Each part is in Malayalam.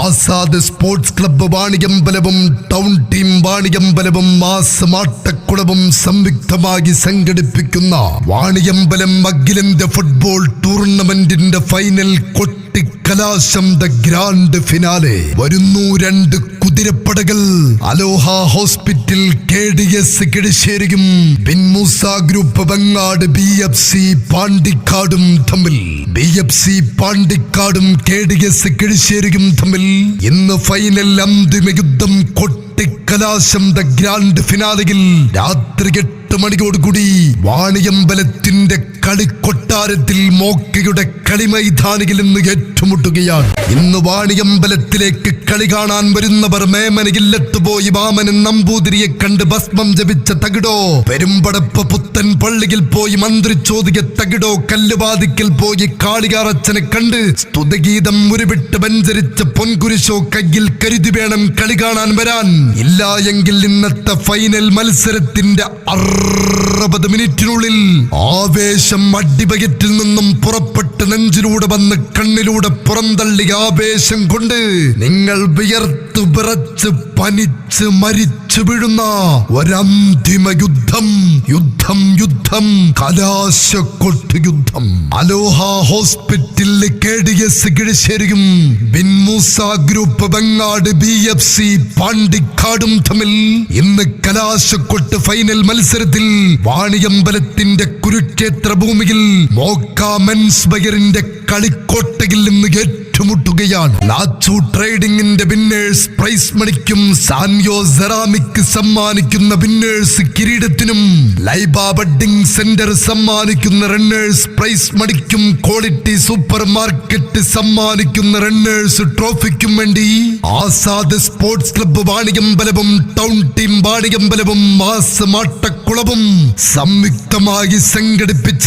ആസാദ് സ്പോർട്സ് ക്ലബ്ബ് വാണിയമ്പലവും ടൗൺ ടീം വാണിയമ്പലവും മാസമാട്ടക്കുളവും സംയുക്തമായി സംഘടിപ്പിക്കുന്ന വാണിയമ്പലം അഖിലേന്ത്യ ഫുട്ബോൾ ടൂർണമെന്റിന്റെ ഫൈനൽ കൊട്ടിക്കലാശം ദ ഗ്രാൻഡ് ഫിനാലെ. വരുന്നു രണ്ട് കുതിരപ്പടകൾ. Aloha hospital K D S കിടശ്ശേരിയും Binmoosa group Bangad B F C പാണ്ടിക്കാടും തമ്മിൽ. ബി എഫ് സി പാണ്ടിക്കാടും കെ ഡി എസ് കിടശ്ശേരിയും തമ്മിൽ. ഇന്ന് ഫൈനൽ അന്തിമ യുദ്ധം കൊട്ടിക്കലാശം ദ ഗ്രാൻഡ് ഫിനാലയിൽ രാത്രി എട്ട് മണിയോടുകൂടി വാണിയമ്പലത്തിന്റെ കളിക്കൊട്ടാരത്തിൽ മോക്കയുടെ കളിമൈതാനിയിൽ നിന്ന് ഏറ്റുമുട്ടുകയാണ്. ഇന്ന് വാണിയമ്പലത്തിലേക്ക് കളി കാണാൻ വരുന്നവർ മേമനയില്ലത്ത് പോയി വാമനൻ നമ്പൂതിരിയെ കണ്ട് ഭസ്മം ജപിച്ച തകിടോ. പെരുമ്പടപ്പ് പുത്തൻ പള്ളിയിൽ പോയി മന്ത്രി ചോദിക്ക തകിടോ. കല്ലുവാതിക്കൽ പോയി കാളികാറച്ചനെ കണ്ട് സ്തുതഗീതം ഉരുവിട്ട് വഞ്ചരിച്ച പൊൻകുരിശോ കയ്യിൽ കരുതി വേണം കളി കാണാൻ വരാൻ. ഇല്ല എങ്കിൽ ഇന്നത്തെ ഫൈനൽ മത്സരത്തിന്റെ അറുപത് മിനിറ്റിനുള്ളിൽ ആവേശം അടിവയറ്റിൽ നിന്നും പുറപ്പെട്ട് നെഞ്ചിലൂടെ വന്ന് കണ്ണിലൂടെ പുറന്തള്ളിയ ആവേശം കൊണ്ട് നിങ്ങൾ വിയർത്തു വിറച്ച് പനിച്ച് മരിച്ചു വീഴുന്ന ഒരന്തിമ യുദ്ധം യുദ്ധം യുദ്ധം കലാശക്കൊട്ട് യുദ്ധം. അലോഹ ഹോസ്പിറ്റലിലെ K D S കിഴശ്ശേരിയും Binmoosa group Bangad B F C പാണ്ടിക്കാടും തമ്മിൽ ഇന്ന് കലാശക്കൊട്ട് ഫൈനൽ മത്സരത്തിൽ വാണിയമ്പലത്തിന്റെ കുരുക്ഷേത്ര ഭൂമിയിൽ മോക്ക മെൻസ് ബയറിന്റെ കളിക്കോട്ടയിൽ നിന്ന് ഏറ്റുമുട്ടുകയാണ്. ലാച്ചു ട്രേഡിംഗിന്റെ വിന്നേഴ്സ് പ്രൈസ് മണിക്കും സാൻയോ സെറാമിക് സമ്മാനിക്കുന്ന വിന്നേഴ്സ് കിരീടത്തിനും ലൈബ ബഡ്ഡിംഗ് സെന്റർ സമ്മാനിക്കുന്ന റണ്ണേഴ്സ് പ്രൈസ് മണിക്കും ക്വാളിറ്റി സൂപ്പർ മാർക്കറ്റ് സമ്മാനിക്കുന്ന റണ്ണേഴ്സ് ട്രോഫിക്കും വേണ്ടി ആസാദ് സ്പോർട്സ് ക്ലബ്ബ് വാണിയമ്പലവും ടൗൺ ടീം വാണിയമ്പലവും മാസ് മാട്ടക്കുളവും സംയുക്തമായി സംഘടിപ്പിച്ച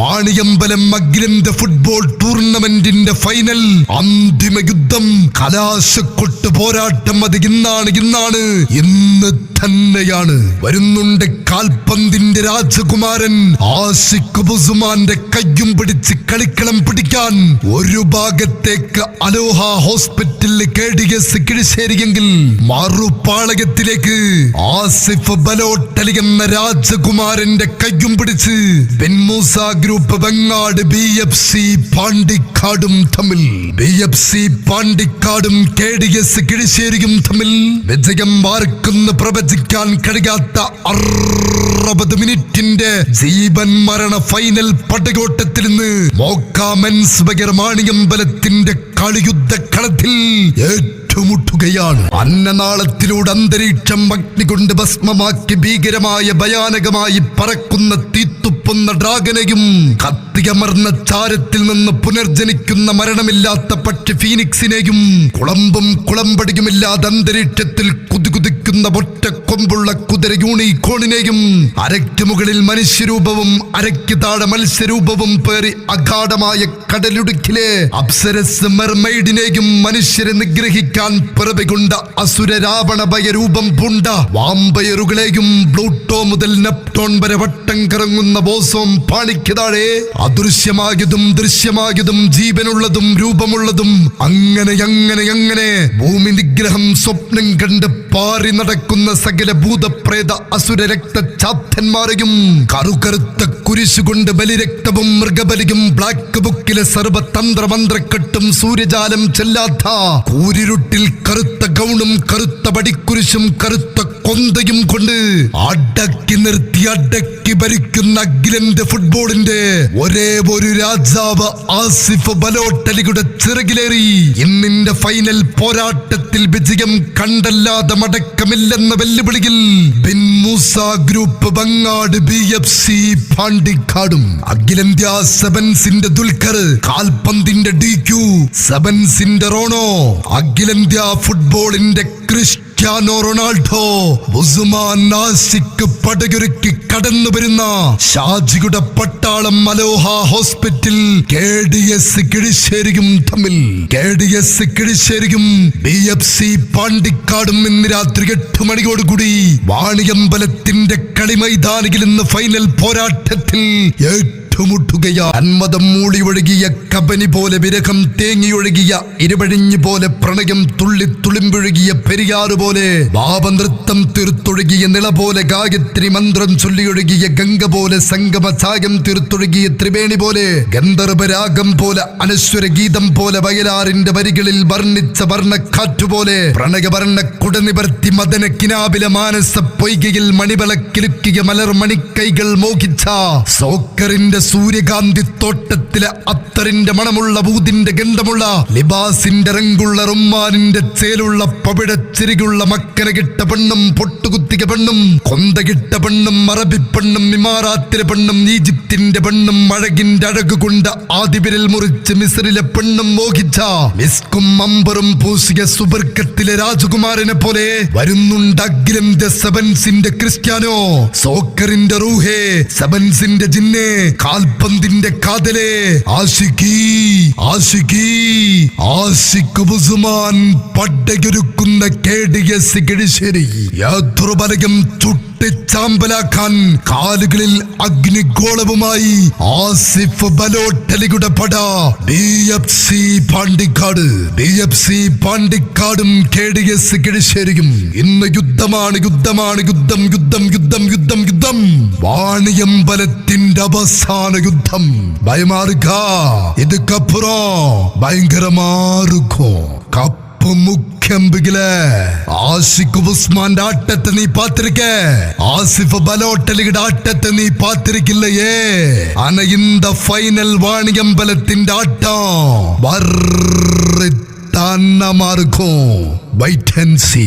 വാണിയമ്പലം അഖിലന്ത ഫുട്ബോൾ ടൂർണമെന്റിന്റെ ഫൈനൽ അന്തിമ യുദ്ധം കലാശക്കൊട്ട് പോരാട്ടം അത് ഇന്നാണ് ഇന്നാണ് ഇന്ന് തന്നെയാണ്. വരുന്നുണ്ട് കാൽപന്തിന്റെ രാജകുമാരൻ. ആസിഖ് ബുസുമാന്റെ കയ്യും പിടിച്ച് കളിക്കളം പിടിക്കാൻ ഒരു ഭാഗത്തേക്ക് അലോഹ ഹോസ്പിറ്റലിൽ കെ ഡി എസ് കിഴിശ്ശേരിയെങ്കിൽ മറുപാളകത്തിലേക്ക് ആസിഫ് ബലോട്ടലി എന്ന രാജകുമാരന്റെ കയ്യും പിടിച്ച് Binmoosa group Vengad B F C പാണ്ടിക്കാടും തമ്മിൽ. ബി എഫ് സി പാണ്ടിക്കാടും കെ ഡി എസ് കിഴിശ്ശേരിയും തമ്മിൽ വിജയം മാർക്കെന്ന് പ്രവചിക്കാൻ കഴിയാത്ത അറുപത് മിനിറ്റിന്റെ ജീവൻ മരണ ഫൈനൽ പടയോട്ടത്തിൽ നിന്ന് മോക്കാമെൻസ് മാണിയമ്പലത്തിന്റെ കളിയുദ്ധ കളത്തിൽ ഏറ്റുമുട്ടുകയാണ്. അന്നനാളത്തിലൂടെ അന്തരീക്ഷം അഗ്നി കൊണ്ട് ഭസ്മമാക്കി ഭീകരമായ ഭയാനകമായി പറക്കുന്ന തീത്തുപ്പുന്ന ഡ്രാഗനെയും കത്തിയമർന്ന ചാരത്തിൽ നിന്ന് പുനർജനിക്കുന്ന മരണമില്ലാത്ത പക്ഷി ഫീനിക്സിനെയും കുളമ്പും കുളമ്പടിയുമില്ലാതെ അന്തരീക്ഷത്തിൽ കുതികുതിക്കുന്ന ഒറ്റ കൊമ്പുള്ള കുതിര യൂണിക്കോണിനെയും അരയ്ക്ക് മുകളിൽ മനുഷ്യരൂപവും അരയ്ക്ക് താഴെ മത്സ്യരൂപവും പേറി അഗാഢമായ കടലുടുക്കിലെ അപ്സരസ് മെർമൈഡിനെയും മനുഷ്യരെ നിഗ്രഹിക്കാൻ പിറവികൊണ്ട അസുര രാവണ ഭയരൂപം പൂണ്ട വാമ്പയറുകളെയും ബ്ലൂട്ടോ മുതൽ നെപ്റ്റോൺ വരെ വട്ടം കറങ്ങുന്ന ബോസോം പാണിക്ക് താഴെ അദൃശ്യമായതും ദൃശ്യമായതും ജീവനുള്ളതും രൂപമുള്ളതും അങ്ങനെ അങ്ങനെ അങ്ങനെ ഭൂമി നിഗ്രഹം സ്വപ്നം കണ്ട് പാറി നടക്കുന്ന സകല ഭൂതപ്രേത അസുര രക്തചാത്തന്മാരെയും കറുകറുത്ത കുരിശുകൊണ്ട് ബലിരക്തവും മൃഗബലിയും ബ്ലാക്ക് ബുക്കിലെ സർവതന്ത്ര മന്ത്രക്കെട്ടും സൂര്യജാലം ചെല്ലാത്ത കൂരിരുട്ടിൽ കറുത്ത ഗൗണും കറുത്ത വടിക്കുരിശും കറുത്ത കൊന്തയും കൊണ്ട് അടക്കി നിർത്തി അടക്കി ഭരിക്കുന്ന അഖിലേന്ത്യ ഫുട്ബോളിന്റെ ഒരേ ഒരു രാജാവ് ആസിഫ് ബലോട്ടലിയുടെ ചിറകിലേറി. ഇന്നിന്റെ ഫൈനൽ പോരാട്ടത്തിൽ വിജയം കണ്ടല്ലാതെ മടക്കമില്ലെന്ന വെല്ലുവിളിയിൽ Bin Moosa group Bangad B F C പാണ്ടിക്കാടും. അഖിലേന്ത്യാ സെവൻസിന്റെ ദുൽഖർ കാൽപന്തിന്റെ ഡി ക്യു സെവൻസിന്റെ റോണോ അഖിലേന്ത്യാ ഫുട്ബോളിന്റെ ക്രിസ്ത്യാനോ റൊണാൾഡോ ഉസ്മാൻ നാസിക് പടകുരുക്കി കടന്നു വരുന്ന ഷാജിയുടെ പട്ടാളം മലോഹ ഹോസ്പിറ്റൽ കെ ഡി എസ് കിഴിശ്ശേരിയും തമ്മിൽ. കെ ഡി എസ് കിഴിശ്ശേരിയും ബി എഫ് സി പാണ്ടിക്കാടും ഇന്ന് രാത്രി എട്ട് മണിയോടുകൂടി വാണിയമ്പലത്തിന്റെ കളിമൈതാനിയിൽ ഇന്ന് ഫൈനൽ പോരാട്ടത്തിൽ ഏറ്റുമുട്ടുകയാ. അന്മതം മൂളി ഒഴുകിയ കബനി പോലെ വിരഹം തേങ്ങിയൊഴുകിയ ഇരുപഴിഞ്ഞു പോലെ പ്രണയം തുള്ളി തുളിമ്പൊഴുകിയ പെരിയാറ് പോലെ ഭാവനൃത്തം തീർത്തൊഴുകിയ നിള പോലെ ഗായത്രി മന്ത്രം ചൊല്ലിയൊഴുകിയ ഗംഗ പോലെ സംഗമ ചായം തീർത്തൊഴുകിയ ത്രിവേണി പോലെ ഗന്ധർവരാഗം പോലെ അനശ്വര ഗീതം പോലെ വയലാറിന്റെ വരികളിൽ വർണിച്ച വർണക്കാറ്റുപോലെ പ്രണയവർണ കുടനിവർത്തി മദന കിനാവിലെ മാനസ പൊയ്കയിൽ മണിവിളക്കിലുക്കിയ മലർ മണിക്കൈകൾ മോഹിച്ച സോക്കറിന്റെ സൂര്യകാന്തി തോട്ടത്തിലെ അത്തറിന്റെ മണമുള്ള ബൂതിന്റെ ഗന്ധമുള്ള ലിബാസിന്റെ റങ്കുള്ള റുമ്മാനിന്റെ ചേലുള്ള പവിഴച്ചിരികുള്ള മക്കന കിട്ട പെണ്ണും പൊട്ടുകുത്തിക പെണ്ണും കൊന്തകിട്ട പെണ്ണും അറബി പെണ്ണും ഇമാറാത്തിലെ പെണ്ണും ഈജിപ്തിന്റെ പെണ്ണും അഴകിന്റെ അഴക് കൊണ്ട് ആദിപിരിൽ മുറിച്ച് മിസറിലെ പെണ്ണും മോഹിച്ച മിസ്കും അമ്പറും പൂസിക സുബർക്കത്തിലെ രാജകുമാരനെ പോലെ വരുന്നുണ്ട് അഖിലന്റെ സെവൻസിന്റെ ക്രിസ്ത്യാനോ സോക്കറിന്റെ റൂഹേ സെവൻസിന്റെ ജിന്നെ കാൽപന്തിന്റെ കാതലെ ആശിക്കി ആശിക്കി ആഷിഖ് ഉസ്മാൻ പട്ടയൊരുക്കുന്ന കേടിയസ് കിഴിശ്ശേരി യാത്രബലകം ചുട്ടിച്ചാമ്പലാക്കാൻ കാലുകളിൽ അഗ്നിഗോളവുമായി ആസിഫ് ബലോട്ടലിയുടെ പട. D F C Pandikkad. D F C പാണ്ടിക്കാടും കെ ഡി എസ് കിഴിശ്ശേരിയും. ഇന്ന് യുദ്ധമാണ് യുദ്ധമാണ് യുദ്ധം യുദ്ധം യുദ്ധം യുദ്ധം യുദ്ധം. വാണിയമ്പലത്തിന്റെ അവസാന യുദ്ധം. ഭയമാറുക ഇത് ഇതുക്കപ്പുറം. ഭയങ്കരമാറുക്കോ കപ്പ് മുഖ്യമ്പികള് ആഷിഖ് ഉസ്മാന്റെ ആട്ടത്തെ നീ പാത്തിരിക്ക ആസിഫ് ബലോട്ടലിയുടെ ആട്ടത്തെ നീ പാത്തിരിക്കില്ലയേ അന ഇന്ത ഫൈനൽ വാണിയമ്പലത്തിന്റെ ആട്ടം വർത്താന മാർക്കോ വൈറ്റ് ആൻഡ് സീ